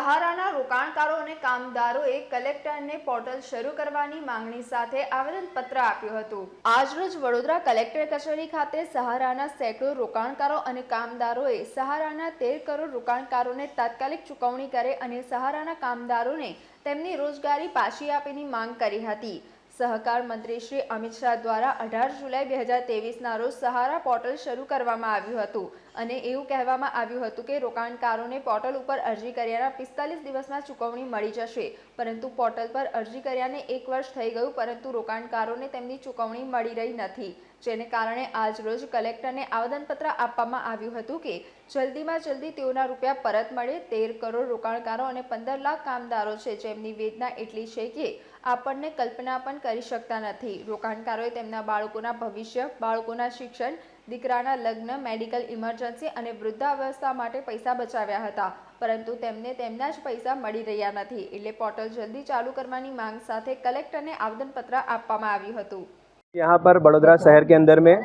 સહારાના રોકાણકારો અને કામદારોએ કલેક્ટરને પોર્ટલ શરૂ કરવાની માંગણી સાથે આવેદનપત્ર આપ્યું હતું. આજરોજ વડોદરા કલેક્ટર કચેરી ખાતે સહારાના સેંકડો રોકાણકારો અને કામદારોએ સહારાના તેર કરોડ રોકાણકારોને તાત્કાલિક ચૂકવણી કરે અને સહારાના કામદારોને તેમની રોજગારી પાછી આપીની માંગ કરી હતી. સહકાર મંત્રી શ્રી અમિત શાહ દ્વારા અઢાર જુલાઈ બે હજાર તેવીસના રોજ સહારા પોર્ટલ શરૂ કરવામાં આવ્યું હતું. અને એવું કહેવામાં આવ્યું હતું કે રોકાણકારોને પોર્ટલ ઉપર અરજી કર્યાના પિસ્તાલીસ દિવસમાં ચૂકવણી મળી જશે. પરંતુ પોર્ટલ પર અરજી કર્યાને એક વર્ષ થઈ ગયું, પરંતુ રોકાણકારોને તેમની ચૂકવણી મળી રહી નથી. જેને કારણે આજ રોજ કલેક્ટરને આવેદનપત્ર આપવામાં આવ્યું હતું કે જલ્દીમાં જલ્દી તેઓના રૂપિયા પરત મળે, તેર કરોડ રોકાણકારો અને પંદર લાખ કામદારો છે જેમની વેદના એટલી છે કે આપણને કલ્પના પણ કરી શકતા નથી. રોકાણકારોએ તેમના બાળકોના ભવિષ્ય, બાળકોના શિક્ષણ, દીકરાના લગ્ન, મેડિકલ ઇમરજન્સી અને વૃદ્ધાવસ્થા માટે પૈસા બચાવ્યા હતા. પરંતુ તેમને તેમના જ પૈસા મળી રહ્યા નથી. એટલે પોર્ટલ જલ્દી ચાલુ કરવાની માંગ સાથે કલેક્ટરને આવેદનપત્ર આપવામાં આવ્યું હતું. यहाँ पर बड़ोदरा शहर के अंदर में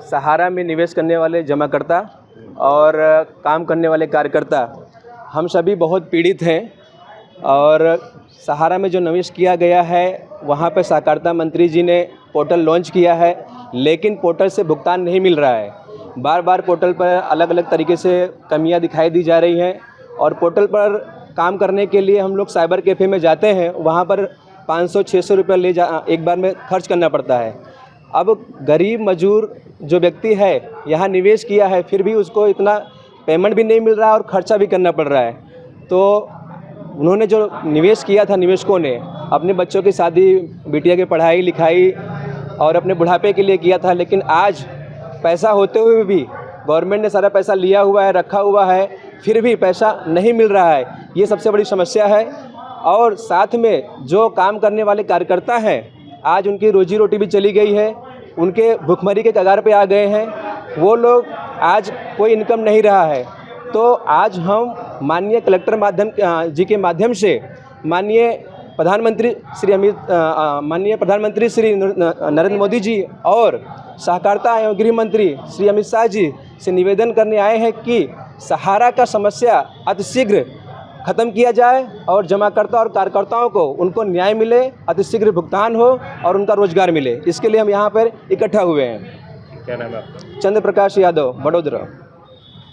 सहारा में निवेश करने वाले जमाकर्ता और काम करने वाले कार्यकर्ता, हम सभी बहुत पीड़ित हैं और सहारा में जो निवेश किया गया है, वहाँ पर सहकारिता मंत्री जी ने पोर्टल लॉन्च किया है, लेकिन पोर्टल से भुगतान नहीं मिल रहा है। बार बार पोर्टल पर अलग अलग तरीके से कमियाँ दिखाई दी जा रही हैं और पोर्टल पर काम करने के लिए हम लोग साइबर कैफ़े में जाते हैं, वहाँ पर 500-600 रुपया ले जा, एक बार में खर्च करना पड़ता है। अब गरीब मजदूर जो व्यक्ति है, यहाँ निवेश किया है, फिर भी उसको इतना पेमेंट भी नहीं मिल रहा है और खर्चा भी करना पड़ रहा है। तो उन्होंने जो निवेश किया था निवेशकों ने, अपने बच्चों की शादी, बिटिया की पढ़ाई, लिखाई और अपने बुढ़ापे के लिए किया था, लेकिन आज पैसा होते हुए भी गवर्नमेंट ने सारा पैसा लिया हुआ है, रखा हुआ है, फिर भी पैसा नहीं मिल रहा है। ये सबसे बड़ी समस्या है। और साथ में जो काम करने वाले कार्यकर्ता हैं, आज उनकी रोजी रोटी भी चली गई है, उनके भुखमरी के कगार पे आ गए हैं, वो लोग आज कोई इनकम नहीं रहा है। तो आज हम माननीय कलेक्टर माध्यम जी के माध्यम से माननीय प्रधानमंत्री श्री अमित माननीय प्रधानमंत्री श्री नरेंद्र मोदी जी और सहकारिता एवं गृह मंत्री श्री अमित शाह जी से निवेदन करने आए हैं कि सहारा का समस्या अतिशीघ्र खत्म किया जाए और जमाकर्ता और कार्यकर्ताओं को उनको न्याय मिले अतिशीघ्र भुगतान हो और उनका रोज़गार मिले। इसके लिए हम यहाँ पर इकट्ठा हुए हैं। क्या नाम है चंद्र प्रकाश यादव वडोदरा।